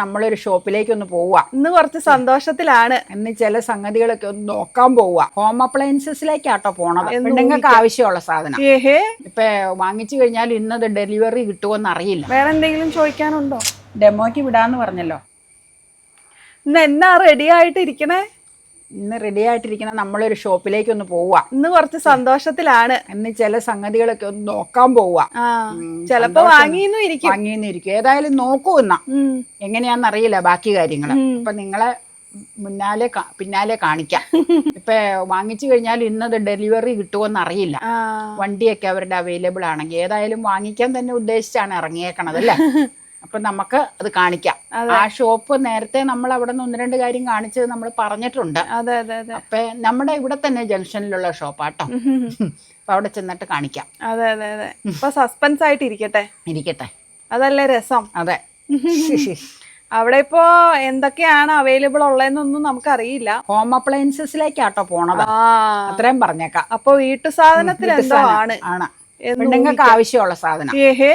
നമ്മളൊരു ഷോപ്പിലേക്ക് ഒന്ന് പോവുക ഇന്ന് കുറച്ച് സന്തോഷത്തിലാണ്. എന്ന് ചില സംഗതികളൊക്കെ ഒന്ന് നോക്കാൻ പോവുക ഹോം അപ്ലയൻസസിലേക്കാട്ടോ പോണത്. പെണ്ണുങ്ങൾക്ക് ആവശ്യമുള്ള സാധനം. ഇപ്പൊ വാങ്ങിച്ചു കഴിഞ്ഞാൽ ഇന്നത് ഡെലിവറി കിട്ടുമെന്ന് അറിയില്ല. വേറെ എന്തെങ്കിലും ചോദിക്കാനുണ്ടോ? ഡെമോക്ക് വിടാന്ന് പറഞ്ഞല്ലോ. ഇന്ന് എന്നാ റെഡി ആയിട്ട് ഇരിക്കണേ ഇന്ന് റെഡി ആയിട്ടിരിക്കുന്ന നമ്മളൊരു ഷോപ്പിലേക്ക് ഒന്ന് പോവുക ഇന്ന് കുറച്ച് സന്തോഷത്തിലാണ്. ഇന്ന് ചില സംഗതികളൊക്കെ ഒന്ന് നോക്കാൻ പോവുക ആ ഇരിക്കും. വാങ്ങിയെന്നും ഇരിക്കും. ഏതായാലും നോക്കൂ എന്നാ. അറിയില്ല ബാക്കി കാര്യങ്ങൾ. അപ്പൊ നിങ്ങളെ മുന്നാലെ പിന്നാലെ കാണിക്കാം. ഇപ്പൊ വാങ്ങിച്ചു കഴിഞ്ഞാൽ ഇന്നത് ഡെലിവറി കിട്ടുമെന്ന് അറിയില്ല. വണ്ടിയൊക്കെ അവരുടെ അവൈലബിൾ ആണെങ്കിൽ. ഏതായാലും വാങ്ങിക്കാൻ തന്നെ ഉദ്ദേശിച്ചാണ് ഇറങ്ങിയേക്കണത് അല്ലേ? അപ്പൊ നമുക്ക് അത് കാണിക്കാം. ആ ഷോപ്പ് നേരത്തെ നമ്മൾ അവിടെ നിന്ന് ഒന്ന് രണ്ട് കാര്യം കാണിച്ചത് നമ്മൾ പറഞ്ഞിട്ടുണ്ട്. അതെ അതെ അതെ. അപ്പൊ നമ്മുടെ ഇവിടെ തന്നെ ജംഗ്ഷനിലുള്ള ഷോപ്പാട്ടോ. അപ്പൊ അവിടെ ചെന്നിട്ട് കാണിക്കാം. അതെ അതെ അതെ. ഇപ്പൊ സസ്പെൻസ് ആയിട്ട് ഇരിക്കട്ടെ? ഇരിക്കട്ടെ. അതല്ലേ രസം? അതെ. അവിടെ ഇപ്പോ എന്തൊക്കെയാണ് അവൈലബിൾ ഉള്ളതെന്നൊന്നും നമുക്കറിയില്ല. ഹോം അപ്ലയൻസസിലേക്കാട്ടോ പോണത്. അത്രയും പറഞ്ഞേക്കാം. അപ്പൊ വീട്ടു സാധനത്തിൽ എന്തോ ആണ്. ആണ്. പെണ്ണുങ്ങൾക്ക് ആവശ്യമുള്ള സാധനം. ഏഹേ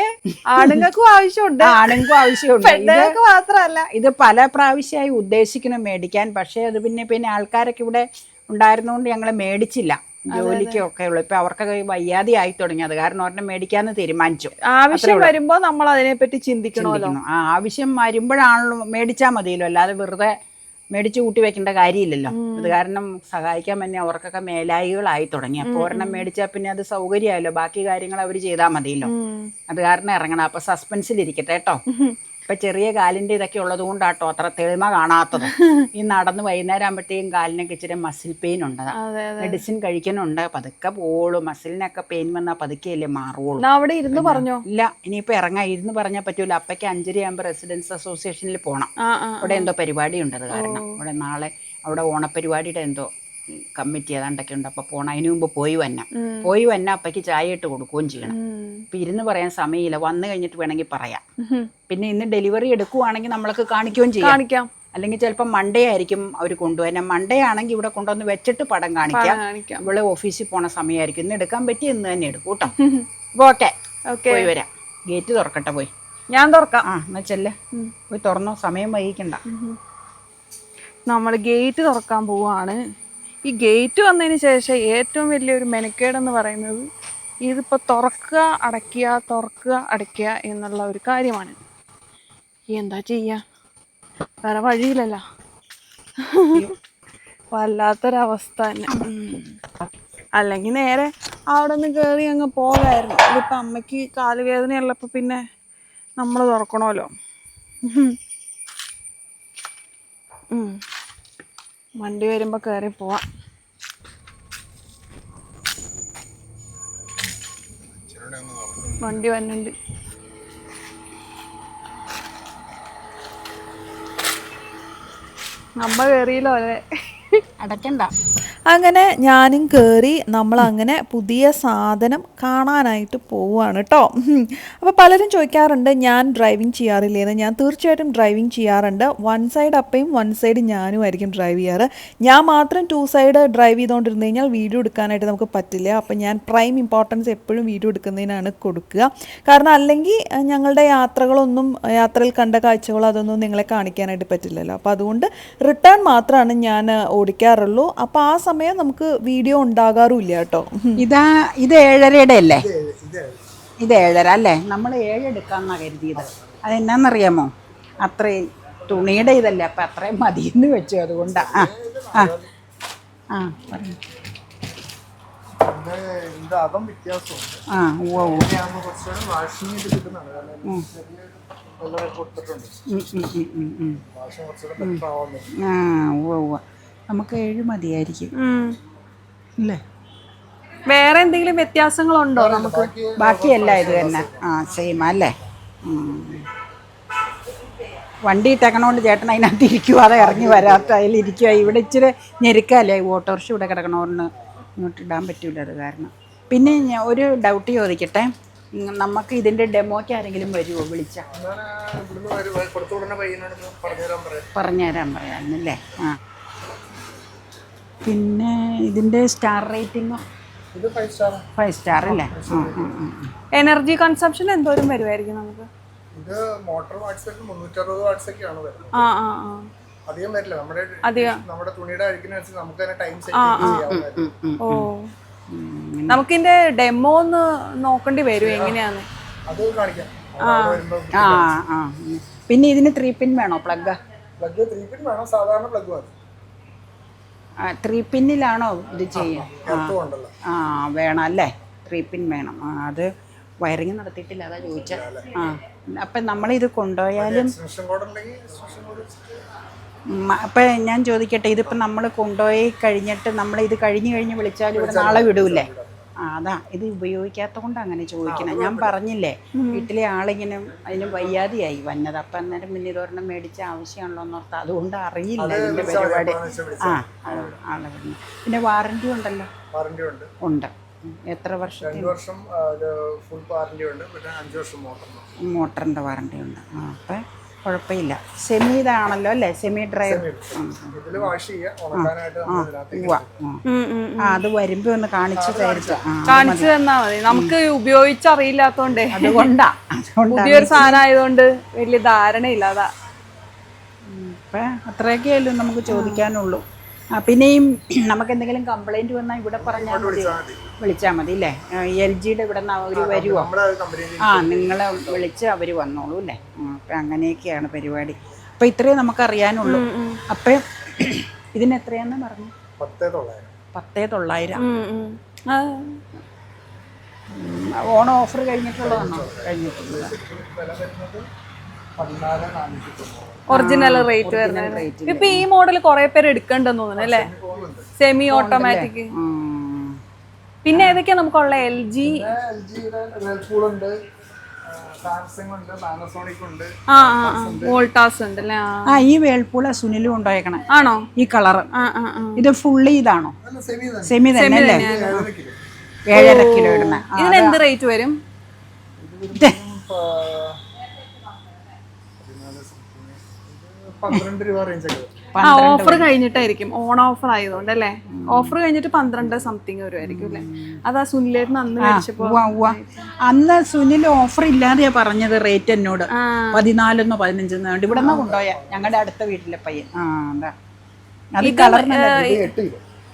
ആണുങ്ങൾക്കും ആവശ്യമുണ്ട്. ആണുങ്ങൾക്കും ആവശ്യമുണ്ട്. പെണ്ണുങ്ങൾക്ക് മാത്രല്ല ഇത് പല പ്രാവശ്യമായി ഉദ്ദേശിക്കണം മേടിക്കാൻ. പക്ഷേ അത് പിന്നെ പിന്നെ ആൾക്കാരൊക്കെ ഇവിടെ ഉണ്ടായിരുന്നുകൊണ്ട് ഞങ്ങൾ മേടിച്ചില്ല. ജോലിക്കൊക്കെ ഉള്ളു. ഇപ്പൊ അവർക്കൊക്കെ വയ്യാതെ ആയി തുടങ്ങി. അത് കാരണം ഒരെണ്ണം മേടിക്കാന്ന് തീരുമാനിച്ചു. ആവശ്യം വരുമ്പോ നമ്മൾ അതിനെപ്പറ്റി ചിന്തിക്കണമല്ലോ ആ ആവശ്യം വരുമ്പോഴാണല്ലോ മേടിച്ചാൽ മതിയല്ലോ. അല്ലാതെ വെറുതെ മേടിച്ചു കൂട്ടി വെക്കേണ്ട കാര്യമില്ലല്ലോ. അത് കാരണം സഹായിക്കാൻ തന്നെ അവർക്കൊക്കെ മേലായികളായി തുടങ്ങി. അപ്പോൾ ഒരെണ്ണം മേടിച്ചാൽ പിന്നെ അത് സൗകര്യമായല്ലോ. ബാക്കി കാര്യങ്ങൾ അവർ ചെയ്താൽ മതിയല്ലോ. അത് കാരണം ഇറങ്ങണം. അപ്പൊ സസ്പെൻസിൽ ഇരിക്കട്ടെ കേട്ടോ ഇപ്പൊ ചെറിയ കാലിന്റെ ഇതൊക്കെ ഉള്ളത് കൊണ്ടാട്ടോ അത്ര തെളിമ കാണാത്തത്. ഈ നടന്ന് വൈകുന്നേരം ആകുമ്പോഴത്തേക്കും കാലിനൊക്കെ ഇച്ചിരി മസിൽ പെയിൻ ഉണ്ട്. മെഡിസിൻ കഴിക്കുന്നുണ്ട്. പതുക്കെ പോളു മസിലിനൊക്കെ പെയിൻ വന്നാൽ പതുക്കെയല്ലേ മാറുള്ളൂ. അവിടെ ഇരുന്ന് പറഞ്ഞോ? ഇല്ല ഇനിയിപ്പോ ഇറങ്ങാൻ ഇരുന്ന് പറഞ്ഞാൽ പറ്റൂല. അപ്പയ്ക്ക് അഞ്ചര ആകുമ്പോൾ റെസിഡൻസ് അസോസിയേഷനിൽ പോകണം അവിടെ എന്തോ പരിപാടി ഉണ്ട് അത് കാരണം. അവിടെ നാളെ അവിടെ ഓണപ്പരിപാടിയുടെ എന്തോ കമ്മിറ്റി ഏതാണ്ടൊക്കെ ഉണ്ട്. അപ്പോൾ പോണം. അതിനു മുമ്പ് പോയി വന്ന. പോയി വന്ന അപ്പയ്ക്ക് ചായ ഇട്ട് കൊടുക്കുകയും ചെയ്യണം. അപ്പൊ ഇരുന്ന് പറയാൻ സമയമില്ല. വന്നു കഴിഞ്ഞിട്ട് വേണമെങ്കിൽ പറയാം. പിന്നെ ഇന്ന് ഡെലിവറി എടുക്കുവാണെങ്കിൽ നമ്മൾക്ക് കാണിക്കുകയും ചെയ്യാം. കാണിക്കാം. അല്ലെങ്കിൽ ചിലപ്പോൾ മൺഡേ ആയിരിക്കും അവർ കൊണ്ടുവരുന്നത് മൺഡേ ആണെങ്കിൽ ഇവിടെ കൊണ്ടുവന്ന് വെച്ചിട്ട് പടം കാണിക്കാം. ഇവിടെ ഓഫീസിൽ പോണ സമയമായിരിക്കും. ഇന്ന് എടുക്കാൻ പറ്റി ഇന്ന് തന്നെ എടുക്കും കേട്ടോ. അപ്പോൾ ഓക്കെ. ഓക്കെ. പോയി വരാം. ഗേറ്റ് തുറക്കട്ടെ പോയി. ഞാൻ തുറക്കാം. ആ എന്നാ ചെല്ലേ. പോയി തുറന്നോ. സമയം വൈകിക്കണ്ട. നമ്മൾ ഗേറ്റ് തുറക്കാൻ പോവാണ്. ഈ ഗേറ്റ് വന്നതിന് ശേഷം ഏറ്റവും വലിയൊരു മെനക്കേടെന്ന് പറയുന്നത് ഇതിപ്പോൾ തുറക്കുക അടയ്ക്കുക തുറക്കുക അടയ്ക്കുക എന്നുള്ള ഒരു കാര്യമാണ്. എന്താ ചെയ്യുക വേറെ വഴിയില്ലല്ലോ. വല്ലാത്തൊരവസ്ഥ തന്നെ. അല്ലെങ്കിൽ നേരെ അവിടെ നിന്ന് കയറി അങ്ങ് പോകായിരുന്നു. ഇതിപ്പോൾ അമ്മയ്ക്ക് കാലുവേദനയുള്ളപ്പോൾ പിന്നെ നമ്മൾ തുറക്കണമല്ലോ. വണ്ടി വരുമ്പോൾ കയറി പോവാം. വണ്ടി വന്നുണ്ട്. നമ്മ കയറിയല്ലോ അല്ലേ അടയ്ക്കണ്ട അങ്ങനെ ഞാനും കയറി നമ്മളങ്ങനെ പുതിയ സാധനം കാണാനായിട്ട് പോവുകയാണ് കേട്ടോ അപ്പോൾ പലരും ചോദിക്കാറുണ്ട് ഞാൻ ഡ്രൈവിംഗ് ചെയ്യാറില്ലേന്ന്? ഞാൻ തീർച്ചയായിട്ടും ഡ്രൈവിംഗ് ചെയ്യാറുണ്ട്. വൺ സൈഡ് അപ്പയും വൺ സൈഡ് ഞാനും ആയിരിക്കും ഡ്രൈവ് ചെയ്യാറ്. ഞാൻ മാത്രം ടു സൈഡ് ഡ്രൈവ് ചെയ്തുകൊണ്ടിരുന്നു കഴിഞ്ഞാൽ വീഡിയോ എടുക്കാനായിട്ട് നമുക്ക് പറ്റില്ല. അപ്പോൾ ഞാൻ പ്രൈം ഇമ്പോർട്ടൻസ് എപ്പോഴും വീഡിയോ എടുക്കുന്നതിനാണ് കൊടുക്കുക. കാരണം അല്ലെങ്കിൽ ഞങ്ങളുടെ യാത്രകളൊന്നും യാത്രയിൽ കണ്ട കാഴ്ചകളോ അതൊന്നും നിങ്ങളെ കാണിക്കാനായിട്ട് പറ്റില്ലല്ലോ. അപ്പോൾ അതുകൊണ്ട് റിട്ടേൺ മാത്രമാണ് ഞാൻ ഓടിക്കാറുള്ളൂ. അപ്പോൾ ആ സമയം നമുക്ക് വീഡിയോ ഉണ്ടാകാറുമില്ല കേട്ടോ. ഇതാ ഇത് ഏഴരയുടെ അല്ലേ? ഇത് ഏഴര അല്ലേ? നമ്മൾ ഏഴെടുക്കാന്നാ കരുതിയത്. അതെന്നാന്നറിയാമോ? അത്രയും തുണിയുടെ ഇതല്ലേ അപ്പം അത്രയും മതിയെന്ന് വെച്ചു. അതുകൊണ്ടാ. ആ ആ പറഞ്ഞു ആ ഉവ്വ ഉവ്വ. നമുക്ക് ഏഴ് മതിയായിരിക്കും. അല്ലേ വേറെ എന്തെങ്കിലും വ്യത്യാസങ്ങളുണ്ടോ നമുക്ക്? ബാക്കിയല്ല ഇത് തന്നെ. ആ സെയിം അല്ലേ? വണ്ടി ഇട്ടേക്കണോണ്ട് ചേട്ടൻ അതിനകത്ത് ഇരിക്കുക അതെ ഇറങ്ങി വരാത്ത അതിലിരിക്കുക ഇവിടെ ഇച്ചിരി ഞെരുക്കല്ലേ ഓട്ടോറിക്ഷ ഇവിടെ കിടക്കണോന്ന് ഇങ്ങോട്ട് ഇടാൻ പറ്റൂല അത് കാരണം. പിന്നെ ഞാൻ ഒരു ഡൗട്ട് ചോദിക്കട്ടെ? നമുക്ക് ഇതിന്റെ ഡെമോയ്ക്ക് ആരെങ്കിലും വരുമോ വിളിച്ച? പറഞ്ഞുതരാൻ പറയാമെന്നല്ലേ ആ. പിന്നെ ഇതിന്റെ സ്റ്റാർ റേറ്റിംഗ് ഇത് ഫൈവ് സ്റ്റാർ ഫൈവ് സ്റ്റാർ അല്ലേ? എനർജി കൺസംഷൻ എന്തോരം വരുമായിരിക്കും നമുക്ക്? ഇത് മോട്ടോർ വാട്ട്സ് ഒക്കെ മുന്നൂറ്ററുപത് വാട്ട്സ് ഒക്കെയാണ് വരുന്നത്. ആ ആ ആ. അധികം വരില്ല. നമ്മുടെ നമ്മുടെ തുണിയുടെ അഴുക്കിനനുസരിച്ച് നമുക്ക് തന്നെ ടൈം സെറ്റ് ഓ. നമുക്കിന്റെ ഡെമോ ഒന്ന് നോക്കേണ്ടി വരും എങ്ങനെയാന്ന്. അത് കാണിക്കാം. ആ ആ പിന്നെ ഇതിന് ത്രീ പിൻ വേണോ? പ്ലഗ് പ്ലഗ് ത്രീ പിൻ വേണം. സാധാരണ പ്ലഗ് മതി. ത്രീ പിന്നിലാണോ ഇത് ചെയ്യുക ആ വേണം അല്ലേ? ത്രീ പിൻ വേണം. ആ അത് വയറിങ് നടത്തിയിട്ടില്ല അതാ ചോദിച്ചത് ആ അപ്പം നമ്മളിത് കൊണ്ടുപോയാലും അപ്പം ഞാൻ ചോദിക്കട്ടെ ഇതിപ്പം നമ്മൾ കൊണ്ടുപോയി കഴിഞ്ഞിട്ട് നമ്മൾ ഇത് കഴിഞ്ഞ് കഴിഞ്ഞ് വിളിച്ചാൽ ഇവിടെ നാളെ വിടൂലേ ആ അതാ ഇത് ഉപയോഗിക്കാത്ത കൊണ്ട് അങ്ങനെ ചോദിക്കണം. ഞാൻ പറഞ്ഞില്ലേ വീട്ടിലെ ആളിങ്ങനെ അതിന് വയ്യാതെയായി. വന്നത് അപ്പം അന്നേരം പിന്നെ ഇതൊരെണ്ണം മേടിച്ച ആവശ്യമാണല്ലോ എന്നോർത്ത് അതുകൊണ്ട് അറിയില്ല ഇതിന്റെ പരിപാടി. ആ ആ, ആളെ വിടണം പിന്നെ വാറണ്ടി ഉണ്ടല്ലോ? വാറണ്ടി ഉണ്ട്. ഉണ്ട്. എത്ര രണ്ട് വർഷം ഫുൾ വാറണ്ടി ഉണ്ട്. പിന്നെ അഞ്ച് വർഷം മോട്ടർ മോട്ടറിന്റെ വാറണ്ടി ഉണ്ട്. ആ അപ്പം കുഴപ്പമില്ല. സെമി ഇതാണല്ലോ അല്ലേ? സെമി ഡ്രൈ ആ. അത് വരുമ്പോ ഒന്ന് കാണിച്ചു തരുത്ത കാണിച്ചു തന്നാ മതി. നമുക്ക് ഉപയോഗിച്ചറിയില്ലാത്തോണ്ടേ. അതുകൊണ്ടാ. പുതിയൊരു സാധനം ആയതുകൊണ്ട് വലിയ ധാരണയില്ല അതാ. ഇപ്പൊ അത്രയൊക്കെയല്ലോ നമുക്ക് ചോദിക്കാനുള്ളൂ. ആ പിന്നെയും നമുക്ക് എന്തെങ്കിലും കംപ്ലൈന്റ് വന്നാൽ ഇവിടെ പറഞ്ഞാൽ മതി. വിളിച്ചാൽ മതി. അല്ലേ? എൽ ജിയുടെ ഇവിടെ നിന്ന് അവർ വരുമോ ആ നിങ്ങളെ വിളിച്ച് അവർ വന്നോളൂ അല്ലേ? അപ്പൊ അങ്ങനെയൊക്കെയാണ് പരിപാടി. അപ്പൊ ഇത്രയേ നമുക്ക് അറിയാനുള്ളൂ അപ്പം ഇതിന് എത്രയാന്ന് പറഞ്ഞു? പത്തേ തൊള്ളായിരം. പത്തേ തൊള്ളായിരം. ഓണം ഓഫർ കഴിഞ്ഞിട്ടുള്ളതാണോ? കഴിഞ്ഞിട്ടുള്ളത്. ഒറിജിനൽ റേറ്റ് വരുന്നത്. ഇപ്പൊ ഈ മോഡൽ കുറെ പേര് എടുക്കണ്ടെന്ന് തോന്നുന്നു അല്ലേ? സെമി ഓട്ടോമാറ്റിക് പിന്നെ ഏതൊക്കെയാ നമുക്കുള്ള എൽ ജി ആ ആ വോൾട്ടാസ് ഉണ്ട്. അല്ലേ ആ. ആ ഈ വേൾപൂള സുനിലും ഉണ്ടായേക്കണേ ആണോ? ഈ കളറ് ഇത് ഫുള്ളി ഇതാണോ? അല്ല സെമി തന്നെ. അല്ലേ? ഏഴര കിലോ. ഇടുന്ന. ഇതിന് എന്ത് റേറ്റ് വരും? പന്ത്രണ്ട് രൂപ റേഞ്ച്. ആ ഓഫർ കഴിഞ്ഞിട്ടായിരിക്കും. ഓൺ ഓഫർ ആയതുകൊണ്ട് അല്ലേ ഓഫർ കഴിഞ്ഞിട്ട് പന്ത്രണ്ട് സംതിങ് വരുമായിരിക്കും അല്ലേ? അതാ സുനിലേട്ടൻ അന്ന് മേടിച്ചപ്പോ. അന്ന് സുനിൽ ഓഫർ ഇല്ലാതെയാ പറഞ്ഞത് റേറ്റ് എന്നോട്. പതിനാലെന്നോ പതിനഞ്ചെന്നോ ഇവിടെ നിന്ന് കൊണ്ടുപോയ. ഞങ്ങളുടെ അടുത്ത വീട്ടിലെ പയ്യൻ. ആ അതാ. അത്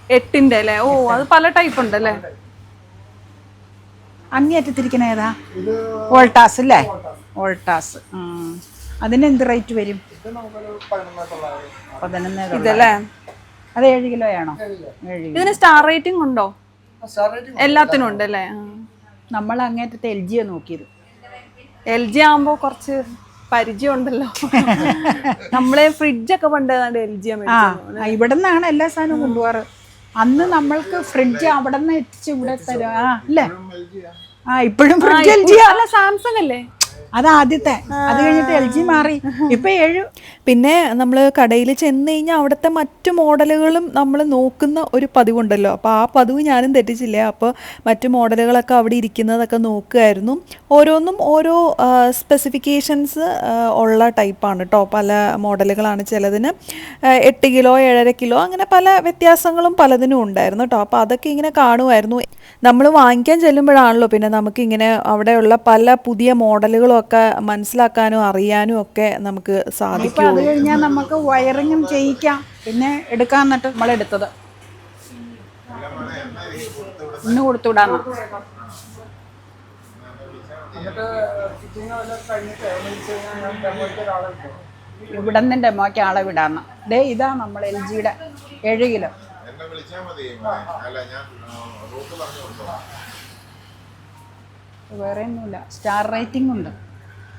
എട്ടിന്റെ അല്ലേ? ഓ അത് പല ടൈപ്പ് ഉണ്ട് അല്ലേ അങ്ങേറ്റത്തിരിക്കണ ഏതാ? ഇത് വോൾട്ടാസ് അല്ലേ? വോൾട്ടാസ്. ആ. അതിന് എന്ത് റേറ്റ് വരും പതിനൊന്ന് ഇതല്ലേ? അത് ഏഴ് കിലോ ആണോ? ഏഴ് ഇതിന് സ്റ്റാർ റേറ്റിംഗ് ഉണ്ടോ? സ്റ്റാർ റേറ്റിംഗ് എല്ലാത്തിനും ഉണ്ട് അല്ലേ? നമ്മൾ അങ്ങേറ്റത്തെ എൽ ജിയാണ് നോക്കിയത്. എൽ ജി ആകുമ്പോൾ കുറച്ച് പരിചയം ഉണ്ടല്ലോ. നമ്മളെ ഫ്രിഡ്ജൊക്കെ പണ്ട് എൽ ജി ആ ഇവിടെ നിന്നാണ് എല്ലാ സാധനവും കൊണ്ടുപോകാറ്. അന്ന് നമ്മൾക്ക് ഫ്രിഡ്ജ് അവിടെ നിന്ന് എത്തിച്ച് ഇവിടെ തരാം ആ അല്ലേ? ആ ഇപ്പോഴും ഫ്രിഡ്ജ് എൽ ജി അല്ല സാംസങ് അല്ലേ? അത് ആദ്യത്തെ അത് കഴിഞ്ഞിട്ട് എൽ ജി മാറി. ഇപ്പൊ ഏഴ്. പിന്നെ നമ്മൾ കടയിൽ ചെന്ന് കഴിഞ്ഞാൽ അവിടുത്തെ മറ്റു മോഡലുകളും നമ്മൾ നോക്കുന്ന ഒരു പതിവുണ്ടല്ലോ. അപ്പോൾ ആ പതിവ് ഞാനും തെറ്റിച്ചില്ല? അപ്പോൾ മറ്റു മോഡലുകളൊക്കെ അവിടെ ഇരിക്കുന്നതൊക്കെ നോക്കുമായിരുന്നു ഓരോന്നും ഓരോ സ്പെസിഫിക്കേഷൻസ് ഉള്ള ടൈപ്പാണ് കേട്ടോ പല മോഡലുകളാണ് ചിലതിന്. എട്ട് കിലോ ഏഴര കിലോ അങ്ങനെ പല വ്യത്യാസങ്ങളും പലതിനും ഉണ്ടായിരുന്നു കേട്ടോ അപ്പോൾ അതൊക്കെ ഇങ്ങനെ കാണുമായിരുന്നു നമ്മൾ വാങ്ങിക്കാൻ ചെല്ലുമ്പോഴാണല്ലോ പിന്നെ നമുക്കിങ്ങനെ അവിടെയുള്ള പല പുതിയ മോഡലുകളും ഒക്കെ മനസ്സിലാക്കാനും അറിയാനും ഒക്കെ നമുക്ക് സാധിക്കും അത് കഴിഞ്ഞാൽ നമുക്ക് വയറിങ്ങും ചെയ്യിക്കാം. പിന്നെ എടുക്കാൻ എന്നിട്ട് നമ്മൾ എടുത്തത്. ഇന്ന് കൊടുത്തുവിടാന്ന് ഇവിടെ നിന്ന് ഡെമോയ്ക്ക് ആളെ വിടാന്ന്. ദേ ഇതാ നമ്മൾ എൽ ജിയുടെ ഏഴ് കിലോ. എന്നെ വിളിച്ചാൽ അല്ല ഞാൻ റൂട്ട് പറഞ്ഞു കൊടുത്തോളാം വേറെ ഒന്നുമില്ല. സ്റ്റാർ റേറ്റിംഗ് ഉണ്ട്.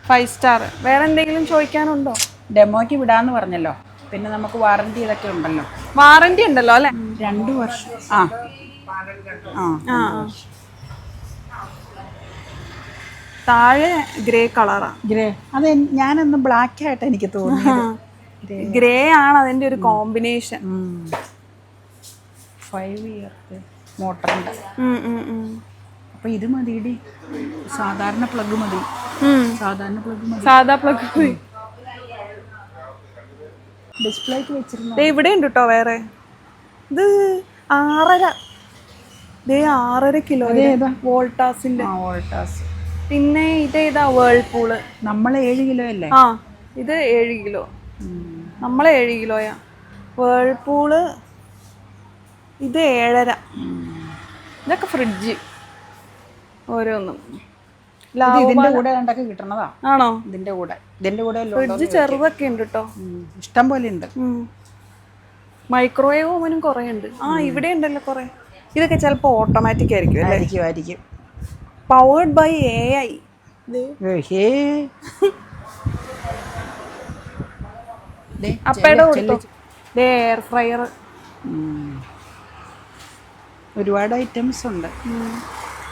ഫൈവ് സ്റ്റാർ വേറെ എന്തെങ്കിലും ചോദിക്കാനുണ്ടോ? ഡെമോയ്ക്ക് വിടാന്ന് പറഞ്ഞല്ലോ. പിന്നെ നമുക്ക് വാറന്റി ഇതൊക്കെ ഉണ്ടല്ലോ. വാറന്റി ഉണ്ടല്ലോ അല്ലെ? രണ്ട് വർഷം. ആ. ആ. താഴെ ഗ്രേ കളറാ ഗ്രേ അത് ഞാനൊന്ന് ബ്ലാക്ക് ആയിട്ട് എനിക്ക് തോന്നി ഗ്രേ ആണ് അതിന്റെ ഒരു കോമ്പിനേഷൻ ഫൈവ് ഇയർ മോട്ടറിന്റെ ഉം. ഇത് മതിയിടി. സാധാരണ പ്ലഗ് മതി. സാധാരണ പ്ലഗ് മതി. സാധാ പ്ലഗ് ഡിസ്പ്ലേക്ക് വെച്ചിരുന്നു? ഇവിടെ ഉണ്ട് കേട്ടോ വേറെ. ഇത് ആറര. ദേ ആറര കിലോ വോൾട്ടാസിന്റെ. വോൾട്ടാസ്. പിന്നെ ഇതേതാ വേൾപൂൾ നമ്മൾ ഏഴ് കിലോ അല്ലേ? ആ ഇത് ഏഴ് കിലോ. നമ്മളെ ഏഴ് കിലോയാ. വേൾപൂൾ ഇത് ഏഴര. ഇതൊക്കെ ഫ്രിഡ്ജ് ഓരോന്നും. ഇത് ഇതിന്റെ കൂടെ കണ്ടൊക്കെ കിട്ടണതാ. ആണോ? ഇതിന്റെ കൂടെ. ഇതിന്റെ കൂടെ ഫ്രിഡ്ജ് ചെറുതൊക്കെ ഉണ്ട് കേട്ടോ ഇഷ്ടം പോലെ ഉണ്ട്. മൈക്രോവേവ് ഓവനും കുറേ ഉണ്ട് ആ ഇവിടെ ഉണ്ടല്ലോ കുറേ. ഇതൊക്കെ ചിലപ്പോൾ ഓട്ടോമാറ്റിക് ആയിരിക്കും ആയിരിക്കും ആയിരിക്കും. പവേർഡ് ബൈ എ ഐ ദേ, അപ്പയുടെ എയർ ഫ്രയർ ഒരുപാട് ഐറ്റംസ് ഉണ്ട്.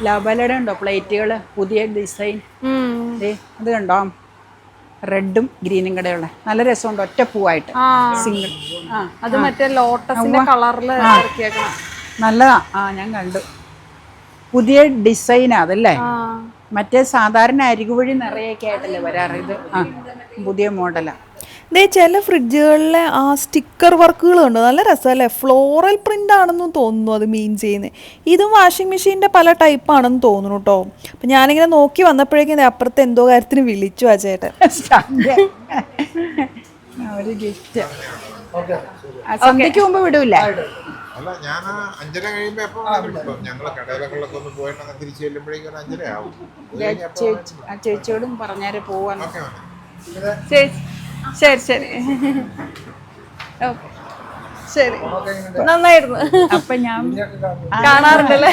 ലാബാലയുടെ ഉണ്ടോ പ്ലേറ്റുകൾ പുതിയ ഡിസൈൻ അത് കണ്ടോ? റെഡും ഗ്രീനും കൂടെയുള്ള. നല്ല രസമുണ്ട് ഒറ്റ പൂവായിട്ട്. സിംഗിൾ അത് മറ്റേ ലോട്ടസിന്റെ കളറിൽ നല്ലതാ. ആ ഞാൻ കണ്ടു. പുതിയ ഡിസൈൻ അതല്ലേ? മറ്റേ സാധാരണ അരികുവഴി നിറയൊക്കെ ആയിട്ടല്ലേ വരാറ് ഇത്? ആ പുതിയ മോഡലാ ദേ ചില ഫ്രിഡ്ജുകളിലെ ആ സ്റ്റിക്കർ വർക്കുകൾ ഉണ്ട് നല്ല രസമല്ലേ? ഫ്ലോറൽ പ്രിന്റ് ആണെന്നും തോന്നുന്നു അത് മീൻ ചെയ്യുന്നത് ഇതും വാഷിംഗ് മെഷീന്റെ പല ടൈപ്പാണെന്ന് തോന്നുന്നു കേട്ടോ അപ്പം ഞാനിങ്ങനെ നോക്കി വന്നപ്പോഴേക്കും ദേ അപ്പുറത്ത് എന്തോ കാര്യത്തിന് വിളിച്ചു ആ ചേട്ടൻ. ഒരു ഗിഫ്റ്റ് സന്ധ്യക്ക് മുമ്പ് വിടൂല. അല്ല ഞാൻ അഞ്ചര കഴിയുമ്പോ എപ്പോ വേണമെങ്കിലും വിട്ടോ ഞങ്ങൾ കടയിലൊക്കെ ഒന്ന് പോയിട്ട് തിരിച്ചു ചെല്ലുമ്പോഴേക്കും അഞ്ചര ആവും ചേച്ചി ചേച്ചിയോടും പറഞ്ഞാൽ ഓക്കേ മോനെ. ശരി ശരി. ശരി. ഓക്കെ ശരി നന്നായിരുന്നു. അപ്പൊ ഞാൻ കാണാറുണ്ടല്ലേ?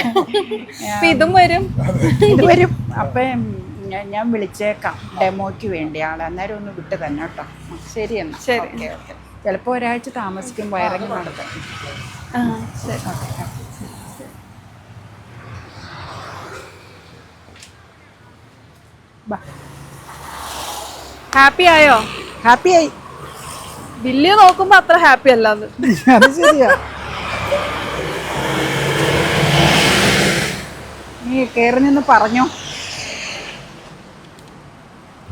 അപ്പൊ ഇതും വരും. ഇത് വരും. അപ്പൊ ഞാൻ വിളിച്ചേക്കാം. ഡെമോയ്ക്ക് വേണ്ടി ആളെ. അന്നേരം ഒന്ന് വിട്ട് തന്നെ കേട്ടോ. ശരി എന്നാ. ശരി. ചിലപ്പോൾ ഒരാഴ്ച താമസിക്കും വയറിങ് നടത്താം ശരി. ഹാപ്പി ആയോ? ഹാപ്പിയായി. ബില്ല് നോക്കുമ്പോ അത്ര ഹാപ്പി അല്ല അത് ശരിയാ. നീ കയറി നിന്ന് പറഞ്ഞോ.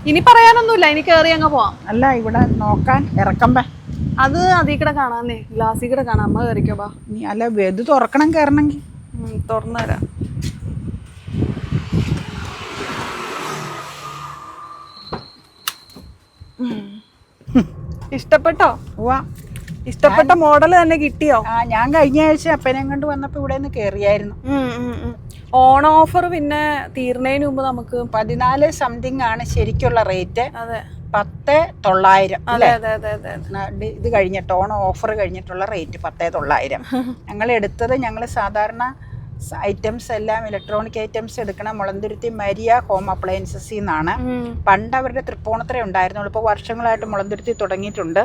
ഇനി പറയാനൊന്നുമില്ല ഇനി കേറി അങ്ങ് പോവാം. അല്ല ഇവിടെ നോക്കാൻ ഇറക്കമ്പേ അത് അതീ കൂടെ കാണാന്നേ ഗ്ലാസ്സിൽ കൂടെ കാണാം അമ്മ കയറിക്കോ ബാ നീ അല്ല ഇത് തുറക്കണം കയറണമെങ്കിൽ തുറന്നു തരാം. ഇഷ്ടപ്പെട്ടോ? ഇഷ്ടപ്പെട്ട മോഡൽ തന്നെ കിട്ടിയോ? ആ ഞാൻ കഴിഞ്ഞ ആഴ്ച അപ്പനെ കൊണ്ട് വന്നപ്പോ ഇവിടെ നിന്ന് കേറിയായിരുന്നു. ഓൺ ഓഫർ പിന്നെ തീർന്നതിന് മുമ്പ് നമുക്ക് പതിനാല് സംതിങ് ആണ് ശരിക്കുള്ള റേറ്റ് അതെ. പത്ത് തൊള്ളായിരം അതെ അതെ അതെ അതെ ഇത് കഴിഞ്ഞിട്ട് ഓൺ ഓഫർ കഴിഞ്ഞിട്ടുള്ള റേറ്റ് പത്തേ തൊള്ളായിരം. ഞങ്ങൾ എടുത്തത് ഞങ്ങൾ സാധാരണ ഐറ്റംസ് എല്ലാം ഇലക്ട്രോണിക് ഐറ്റംസ് എടുക്കണ മുളന്തുരുത്തി മരിയ ഹോം അപ്ലയൻസസിൽ നിന്നാണ്. പണ്ട് അവരുടെ തൃപ്പൂണിത്തറ ഉണ്ടായിരുന്നുള്ളൂ. ഇപ്പോൾ വർഷങ്ങളായിട്ട് മുളന്തുരുത്തി തുടങ്ങിയിട്ടുണ്ട്.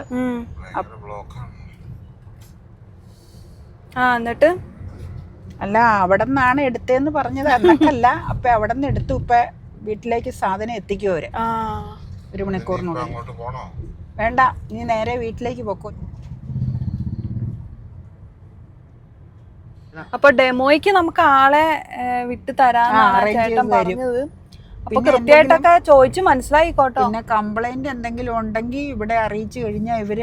ആ എന്നിട്ട്? അല്ല അവിടെ നിന്നാണ് എടുത്തതെന്ന് പറഞ്ഞത്. അന്നക്കല്ല. അപ്പൊ അവിടെ നിന്ന് എടുത്തു. ഇപ്പൊ വീട്ടിലേക്ക് സാധനം എത്തിക്കും അവർ. ഒരു മണിക്കൂറിനുള്ളിൽ. അങ്ങോട്ട് പോണോ? വേണ്ട. നീ നേരെ വീട്ടിലേക്ക് പൊക്കും. അപ്പൊ ഡെമോയ്ക്ക് നമുക്ക് ആളെ വിട്ടു ചേട്ടൻ ചെയ്ത് പറഞ്ഞത്. അപ്പൊ കൃത്യമായിട്ടൊക്കെ ചോദിച്ചു മനസ്സിലായിക്കോട്ടോ. പിന്നെ കംപ്ലൈന്റ് എന്തെങ്കിലും ഉണ്ടെങ്കിൽ ഇവിടെ അറിയിച്ചു കഴിഞ്ഞാൽ ഇവർ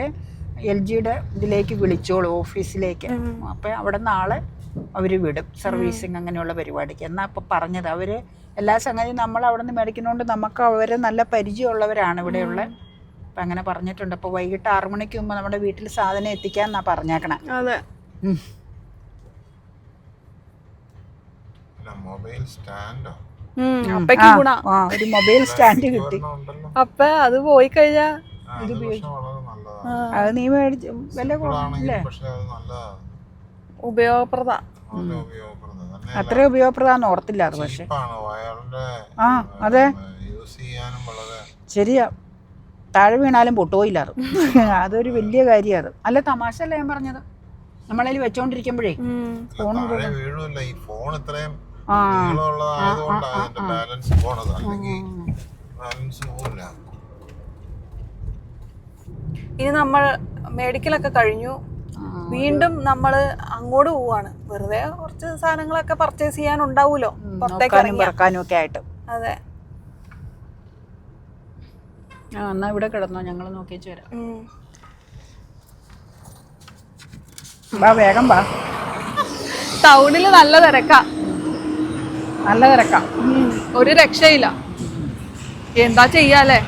എൽ ജിയുടെ ഇതിലേക്ക് വിളിച്ചോളൂ ഓഫീസിലേക്ക്. അപ്പൊ അവിടെ നാളെ ആളെ അവർ വിടും സർവീസിങ് അങ്ങനെയുള്ള പരിപാടിക്ക്. എന്നാ ഇപ്പൊ പറഞ്ഞത് അവർ എല്ലാ സംഗതിയും നമ്മൾ അവിടെ നിന്ന് മേടിക്കുന്നതുകൊണ്ട് നമുക്ക് അവരെ നല്ല പരിചയമുള്ളവരാണ് ഇവിടെയുള്ള. അപ്പൊ അങ്ങനെ പറഞ്ഞിട്ടുണ്ട്. അപ്പൊ വൈകിട്ട് ആറു മണിക്ക് മുമ്പ് നമ്മുടെ വീട്ടിൽ സാധനം എത്തിക്കാന്നാ പറഞ്ഞേക്കണേ. അതെ ഉം. അല്ല മൊബൈൽ സ്റ്റാൻഡോ? അപ്പയ്ക്ക് ഗുണ. ഒരു മൊബൈൽ സ്റ്റാൻഡ് കിട്ടി. അപ്പ അത് പോയി കഴിഞ്ഞാ ഇത് അത് പക്ഷെ വളരെ നല്ലതാണ്. അത് നീ മേടിച്ച് വില ആണെങ്കിൽ പക്ഷെ അത് നല്ല ഉപയോഗപ്രദ. നല്ല ഉപയോഗപ്രദം. തന്നെ അത്ര ഉപയോഗപ്രദാന്ന് ഓർത്തില്ല അത് പക്ഷെ. ആ അതെ. യൂസ് ചെയ്യാനും വളരെ ശരിയാ. താഴെ വീണാലും പൊട്ടുപോയില്ല അത്. അതൊരു വലിയ കാര്യമാണ് അല്ല തമാശ അല്ല ഞാൻ പറഞ്ഞത്. നമ്മളതിൽ വെച്ചോണ്ടിരിക്കുമ്പോഴേ താഴെ ഈ ഫോൺ ഇത്രയും അതിന്റെ ബാലൻസ് പോണത്. അല്ലെങ്കിൽ ബാലൻസ് പോകില്ല ഇനി നമ്മൾ മെഡിക്കലൊക്കെ കഴിഞ്ഞു. വീണ്ടും നമ്മൾ അങ്ങോട്ട് പോവാണ്. വെറുതെ കുറച്ച് സാധനങ്ങളൊക്കെ പർച്ചേസ് ചെയ്യാൻ ഉണ്ടാവൂലോ ഒക്കെ ആയിട്ട്. അതെ. ആ എന്നാ ഇവിടെ കിടന്നോ. ഞങ്ങൾ നോക്കി വരാം. വാ വേഗം വാ. ടൗണിൽ നല്ല തിരക്കാ. നല്ല തിരക്കാം. ഒരു രക്ഷയില്ല. എന്താ ചെയ്യാല്ലേ?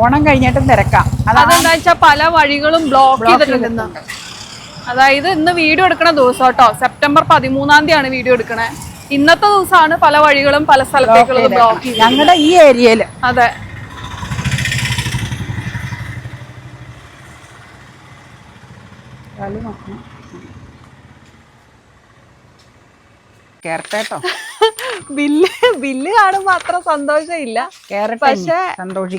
ഓണം കഴിഞ്ഞിട്ടും തിരക്കാം. അതെന്താ വെച്ചാ പല വഴികളും ബ്ലോക്ക് ചെയ്തിട്ടുണ്ട്. അതായത് ഇന്ന് വീഡിയോ എടുക്കണ ദിവസം കേട്ടോ. സെപ്റ്റംബർ പതിമൂന്നാം തീയതിയാണ് വീഡിയോ എടുക്കണേ. ഇന്നത്തെ ദിവസമാണ് പല വഴികളും പല സ്ഥലത്തേക്കുള്ളത് ബ്ലോക്ക് ചെയ്തത്. ഞങ്ങളുടെ ഈ ഏരിയയിൽ അതെ. കേറട്ടോ ബില്ല് ബില്ല് കാണുമ്പോ അത്ര സന്തോഷമില്ല. പക്ഷെ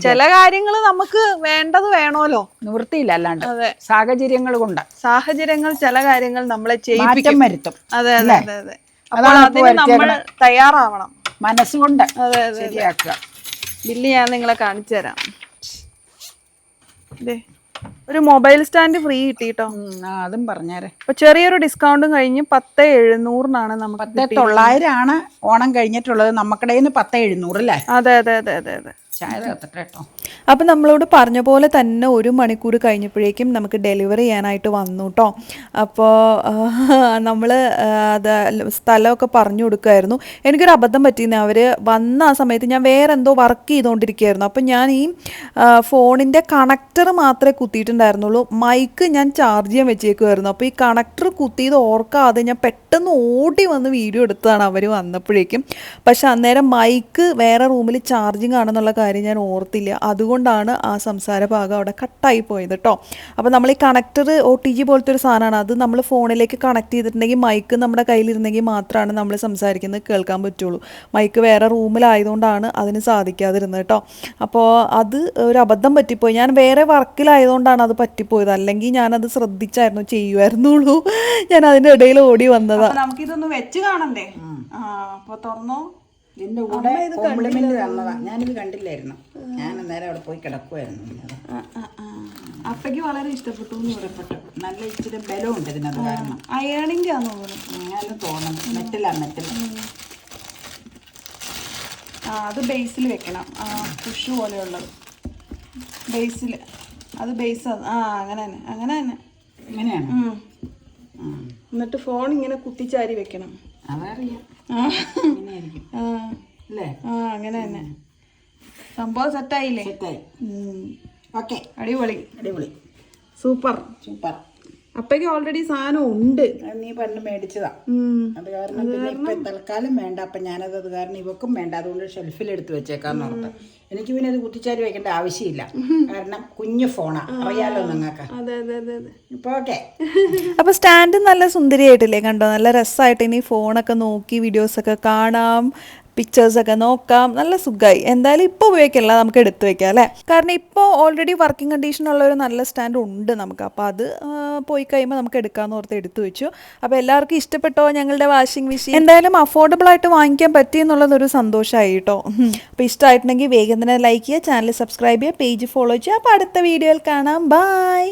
ചില കാര്യങ്ങൾ നമുക്ക് വേണ്ടത് വേണമല്ലോ നിവൃത്തിയില്ല അല്ലാണ്ട്. സാഹചര്യങ്ങൾ കൊണ്ട്. സാഹചര്യങ്ങൾ ചില കാര്യങ്ങൾ നമ്മളെ ചെയ്യിപ്പിക്കും. വരുത്തും. അതെ അതെ അതെ അതെ. അപ്പോൾ അതിന് നമ്മൾ തയ്യാറാവണം. മനസ്സുകൊണ്ട് അതെ അതെ ശരിയാക്കുക. ബില്ല് ഞാൻ നിങ്ങളെ കാണിച്ചു തരാം. ഒരു മൊബൈൽ സ്റ്റാൻഡ് ഫ്രീ കിട്ടിട്ടോ. അതും പറഞ്ഞേരെ. അപ്പൊ ചെറിയൊരു ഡിസ്കൗണ്ടും കഴിഞ്ഞ് പത്ത് എഴുന്നൂറിനാണ് നമുക്ക് പത്ത് തൊള്ളായിരം ആണ് ഓണം കഴിഞ്ഞിട്ടുള്ളത്. നമുക്കിടയിൽ നിന്ന് പത്ത് എഴുന്നൂറ് അല്ലേ? അതെ അതെ അതെ അതെ അതെ. ചായ കേട്ടോ അപ്പം നമ്മളോട് പറഞ്ഞ പോലെ തന്നെ ഒരു മണിക്കൂർ കഴിഞ്ഞപ്പോഴേക്കും നമുക്ക് ഡെലിവറി ചെയ്യാനായിട്ട് വന്നു കേട്ടോ അപ്പോൾ നമ്മൾ അത് സ്ഥലമൊക്കെ പറഞ്ഞു കൊടുക്കുമായിരുന്നു എനിക്കൊരു അബദ്ധം പറ്റിയെന്ന് അവർ വന്ന ആ സമയത്ത് ഞാൻ വേറെ എന്തോ വർക്ക് ചെയ്തുകൊണ്ടിരിക്കുകയായിരുന്നു അപ്പം ഞാൻ ഈ ഫോണിന്റെ കണക്ടർ മാത്രമേ കുത്തിയിട്ടുണ്ടായിരുന്നുള്ളൂ. മൈക്ക് ഞാൻ ചാർജ് ചെയ്യാൻ വെച്ചേക്കുമായിരുന്നു അപ്പോൾ ഈ കണക്ടർ കുത്തിയത് ഓർക്കാതെ ഞാൻ പെട്ടെന്ന് ഓടി വന്ന് വീഡിയോ എടുത്തതാണ് അവർ വന്നപ്പോഴേക്കും. പക്ഷെ അന്നേരം മൈക്ക് വേറെ റൂമിൽ ചാർജിങ് ആണെന്നുള്ള കാര്യം ഞാൻ ഓർത്തില്ല. അതുകൊണ്ടാണ് ആ സംസാര ഭാഗം അവിടെ കട്ടായി പോയത് കേട്ടോ അപ്പോൾ നമ്മൾ ഈ കണക്ടർ ഒ ടി ജി പോലത്തെ ഒരു സാധനമാണ് അത് നമ്മൾ ഫോണിലേക്ക് കണക്ട് ചെയ്തിട്ടുണ്ടെങ്കിൽ മൈക്ക് നമ്മുടെ കയ്യിലിരുന്നെങ്കിൽ മാത്രമാണ് നമ്മൾ സംസാരിക്കുന്നത് കേൾക്കാൻ പറ്റുള്ളൂ. മൈക്ക് വേറെ റൂമിലായതുകൊണ്ടാണ് അതിന് സാധിക്കാതിരുന്നത് കേട്ടോ അപ്പോൾ അത് ഒരു അബദ്ധം പറ്റിപ്പോയി. ഞാൻ വേറെ വർക്കിലായതുകൊണ്ടാണ് അത് പറ്റിപ്പോയത്. അല്ലെങ്കിൽ ഞാനത് ശ്രദ്ധിച്ചായിരുന്നു ചെയ്യുമായിരുന്നുള്ളൂ ഞാൻ അതിന്റെ ഇടയിൽ ഓടി വന്നതാണ് നമുക്കിതൊന്ന് വെച്ച് കാണണ്ടേ? അപ്പോൾ അപ്പൊ തുറന്നോ? ഇതിന്റെ കൂടെ കോംപ്ലിമെന്റ് തന്നതാ. ഞാനിത് കണ്ടില്ലായിരുന്നു. ഞാൻ അന്നേരം അവിടെ പോയി കിടക്കുമായിരുന്നു അപ്പയ്ക്ക് വളരെ ഇഷ്ടപ്പെട്ടു എന്ന് പറയപ്പെട്ടു. നല്ല ഇച്ചിരി ബലമുണ്ട് ഇതിനത് കാരണം. അയേണിന്റെ ആന്ന് തോന്നുന്നു. ഞാൻ തോന്നുന്നു മെറ്റലാ മെറ്റൽ. ആ അത് ബേസിൽ വെക്കണം. ആ പുഷ് പോലെയുള്ളത്. ബേസിൽ അത് ബേസ് ആ അങ്ങനെ തന്നെ. അങ്ങനെ തന്നെ. ഇങ്ങനെയാണ്? എന്നിട്ട് ഫോൺ ഇങ്ങനെ കുത്തിച്ചാരി വെക്കണം. അതറിയാം. ആ. അങ്ങനെ തന്നെ. സംഭവം സെറ്റായില്ലേ സെറ്റായി ഓക്കെ അടിപൊളി. അടിപൊളി. സൂപ്പർ. സൂപ്പർ. അപ്പയ്ക്ക് ഓൾറെഡി സാധനം ഉണ്ട്. നീ പണ്ട് മേടിച്ചതാ. അത് കാരണം പിന്നെ ഇപ്പൊ തൽക്കാലം വേണ്ട. അപ്പൊ ഞാനത് അത് കാരണം ഇവക്കും വേണ്ട. അതുകൊണ്ട് ഷെൽഫിൽ എടുത്ത് വെച്ചേക്കാന്ന് ഓർത്ത്. എനിക്ക് പിന്നെ അത് കുത്തിച്ചാരി വെക്കേണ്ട ആവശ്യമില്ല. കാരണം കുഞ്ഞു ഫോണാ അറിയാലോ നിങ്ങൾക്ക് അതെ അതെ അതെ അതെ. ഇപ്പൊ ഓക്കെ അപ്പൊ സ്റ്റാൻഡ് നല്ല സുന്ദരിയായിട്ടില്ലേ കണ്ടോ? നല്ല രസമായിട്ട് ഇനി ഫോണൊക്കെ നോക്കി വീഡിയോസൊക്കെ കാണാം. പിക്ചേഴ്സൊക്കെ നോക്കാം. നല്ല സുഖമായി എന്തായാലും ഇപ്പോൾ ഉപയോഗിക്കില്ല നമുക്ക് എടുത്തു വെക്കാം അല്ലേ? കാരണം ഇപ്പോൾ ഓൾറെഡി വർക്കിംഗ് കണ്ടീഷനുള്ള ഒരു നല്ല സ്റ്റാൻഡ് ഉണ്ട് നമുക്ക്. അപ്പോൾ അത് പോയി കഴിയുമ്പോൾ നമുക്ക് എടുക്കാമെന്ന് ഓർത്ത് എടുത്തു വെച്ചു. അപ്പോൾ എല്ലാവർക്കും ഇഷ്ടപ്പെട്ടോ ഞങ്ങളുടെ വാഷിംഗ് മെഷീൻ എന്തായാലും അഫോർഡബിൾ ആയിട്ട് വാങ്ങിക്കാൻ പറ്റി എന്നുള്ളതൊരു സന്തോഷമായി കേട്ടോ അപ്പോൾ ഇഷ്ടമായിട്ടുണ്ടെങ്കിൽ വേഗം തന്നെ ലൈക്ക് ചെയ്യുക ചാനൽ സബ്സ്ക്രൈബ് ചെയ്യുക പേജ് ഫോളോ ചെയ്യുക. അപ്പോൾ അടുത്ത വീഡിയോയിൽ കാണാം. ബൈ